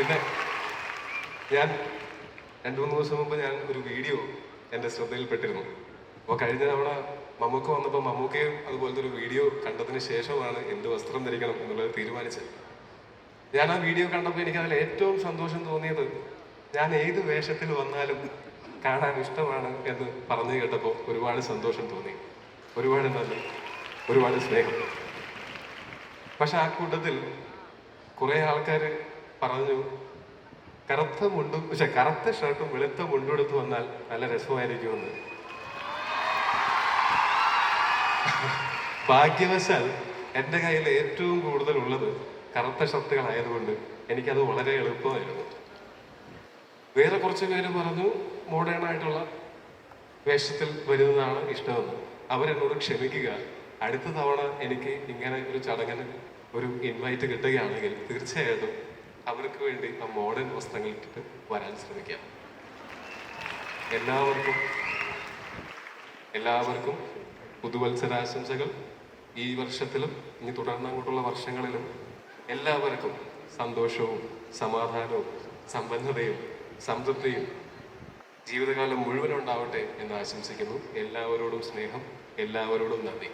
പിന്നെ ഞാൻ രണ്ടു മൂന്ന് ദിവസം മുമ്പ് ഞാൻ ഒരു വീഡിയോ എന്റെ ശ്രദ്ധയിൽപ്പെട്ടിരുന്നു. അപ്പോൾ കഴിഞ്ഞ തവണ മമ്മൂക്ക വന്നപ്പോൾ മമ്മൂക്കയും അതുപോലത്തെ ഒരു വീഡിയോ കണ്ടതിന് ശേഷമാണ് എന്ത് വസ്ത്രം ധരിക്കണം എന്നുള്ളത് തീരുമാനിച്ചത്. ഞാൻ ആ വീഡിയോ കണ്ടപ്പോൾ എനിക്ക് അതിൽ ഏറ്റവും സന്തോഷം തോന്നിയത് ഞാൻ ഏത് വേഷത്തിൽ വന്നാലും കാണാൻ ഇഷ്ടമാണ് എന്ന് പറഞ്ഞു കേട്ടപ്പോൾ ഒരുപാട് സന്തോഷം തോന്നി. ഒരുപാട് നല്ല ഒരുപാട് സ്നേഹം. പക്ഷെ ആ കൂട്ടത്തിൽ കുറേ ആൾക്കാർ പറഞ്ഞു. കറുത്ത മുണ്ടും പക്ഷെ കറുത്ത ഷർട്ടും വെളുത്ത മുണ്ടും എടുത്തു വന്നാൽ നല്ല രസമായിരിക്കുമെന്ന് ഭാഗ്യവശാൽ എന്റെ കയ്യിൽ ഏറ്റവും കൂടുതൽ ഉള്ളത് കറുത്ത ഷർട്ടുകളായതുകൊണ്ട് എനിക്കത് വളരെ എളുപ്പമായിരുന്നു. വേറെ കുറച്ച് പേര് പറഞ്ഞു. മോഡേൺ ആയിട്ടുള്ള വേഷത്തിൽ വരുന്നതാണ് ഇഷ്ടമെന്ന്. അവരെന്നോട് ക്ഷമിക്കുക. അടുത്ത തവണ എനിക്ക് ഇങ്ങനെ ഒരു ചടങ്ങിന് ഒരു ഇൻവൈറ്റ് കിട്ടുകയാണെങ്കിൽ തീർച്ചയായിട്ടും അവർക്ക് വേണ്ടി ആ മോഡേൺ വസ്ത്രങ്ങൾ ഇട്ടിട്ട് വരാൻ ശ്രമിക്കാം. എല്ലാവർക്കും എല്ലാവർക്കും പുതുവത്സരാശംസകൾ. ഈ വർഷത്തിലും ഇനി തുടർന്ന് അങ്ങോട്ടുള്ള വർഷങ്ങളിലും എല്ലാവർക്കും സന്തോഷവും സമാധാനവും സമ്പന്നതയും സംതൃപ്തിയും ജീവിതകാലം മുഴുവൻ ഉണ്ടാവട്ടെ എന്ന് ആശംസിക്കുന്നു. എല്ലാവരോടും സ്നേഹം എല്ലാവരോടും നന്ദി.